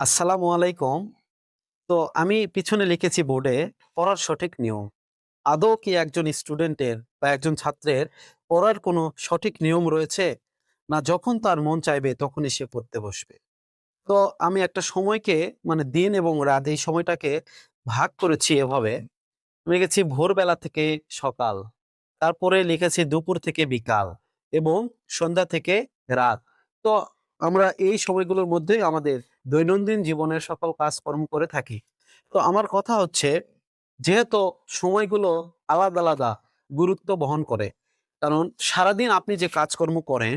আসসালামু আলাইকুম। তো আমি পিছনে লিখেছি বোর্ডে, পড়ার সঠিক নিয়ম। আদৌ কি একজন স্টুডেন্টের বা একজন ছাত্রের পড়ার কোনো সঠিক নিয়ম রয়েছে? না যখন তার মন চাইবে তখনই সে পড়তে বসবে। তো আমি একটা সময়কে মানে দিন এবং রাত এই সময়টাকে ভাগ করেছি এভাবে। লিখেছি ভোরবেলা থেকে সকাল, তারপরে লিখেছি দুপুর থেকে বিকাল এবং সন্ধ্যা থেকে রাত। তো আমরা এই সময়গুলোর মধ্যেই আমাদের দৈনন্দিন জীবনের সকল কাজকর্ম করে থাকি। তো আমার কথা হচ্ছে, যেহেতু সময়গুলো আলাদা আলাদা গুরুত্ব বহন করে, কারণ সারাদিন আপনি যে কাজকর্ম করেন,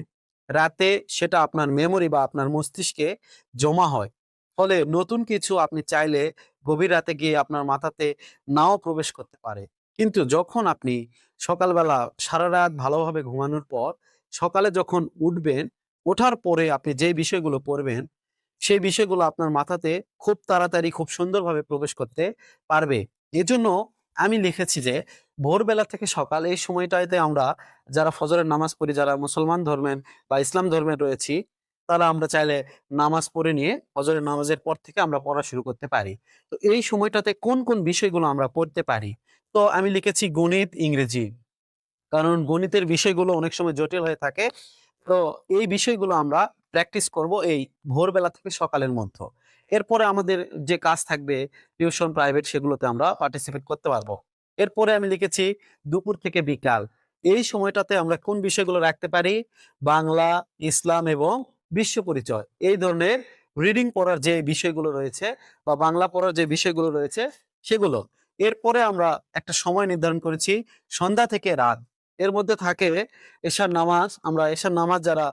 রাতে সেটা আপনার মেমোরি বা আপনার মস্তিষ্কে জমা হয়। ফলে নতুন কিছু আপনি চাইলে গভীর রাতে গিয়ে আপনার মাথাতে নাও প্রবেশ করতে পারে। কিন্তু যখন আপনি সকালবেলা সারা রাত ভালোভাবে ঘুমানোর পর, সকালে যখন উঠবেন ওঠার পরে আপনি যে বিষয়গুলো পড়বেন, সেই বিষয়গুলো আপনার মাথাতে খুব তাড়াতাড়ি, খুব সুন্দরভাবে প্রবেশ করতে পারবে। এজন্য আমি লিখেছি যে, ভোরবেলা থেকে সকাল এই সময়টাতে আমরা যারা ফজরের নামাজ পড়ি, যারা মুসলমান ধর্মের বা ইসলাম ধর্মের রয়েছি, তারা আমরা চাইলে নামাজ পড়ে নিয়ে ফজরের নামাজের পর থেকে আমরা পড়া শুরু করতে পারি। তো এই সময়টাতে কোন কোন বিষয়গুলো আমরা পড়তে পারি? তো আমি লিখেছি গণিত, ইংরেজি। কারণ গণিতের বিষয়গুলো অনেক সময় জটিল হয়ে থাকে। তো এই বিষয়গুলো আমরা প্র্যাকটিস করব এই ভোরবেলা থেকে সকালের মধ্যে। এরপরে আমাদের যে কাজ থাকবে টিউশন প্রাইভেট সেগুলোতে আমরা পার্টিসিপেট করতে পারব। এরপরে আমি লিখেছি দুপুর থেকে বিকাল। এই সময়টাতে আমরা কোন বিষয়গুলো রাখতে পারি? বাংলা, ইসলাম এবং বিশ্ব পরিচয়। এই ধরনের রিডিং পড়ার যে বিষয়গুলো রয়েছে বা বাংলা পড়ার যে বিষয়গুলো রয়েছে সেগুলো। এরপরে আমরা একটা সময় নির্ধারণ করেছি সন্ধ্যা থেকে রাত। এর মধ্যে থাকে এশার নামাজ। আমরা এশার নামাজ যারা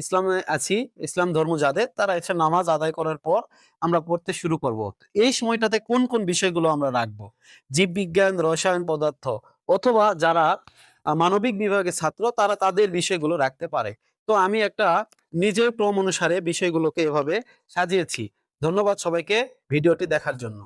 ইসলামে আছি, ইসলাম ধর্ম যাদের, তারা এশার নামাজ আদায় করার পর আমরা পড়তে শুরু করব। এই সময়টাতে কোন কোন বিষয়গুলো আমরা রাখব? জীববিজ্ঞান, রসায়ন পদার্থ, অথবা যারা মানবিক বিভাগের ছাত্র, তারা তাদের বিষয়গুলো রাখতে পারে। তো আমি একটা নিজের ক্রম অনুসারে বিষয়গুলোকে এভাবে সাজিয়েছি। ধন্যবাদ সবাইকে ভিডিওটি দেখার জন্য।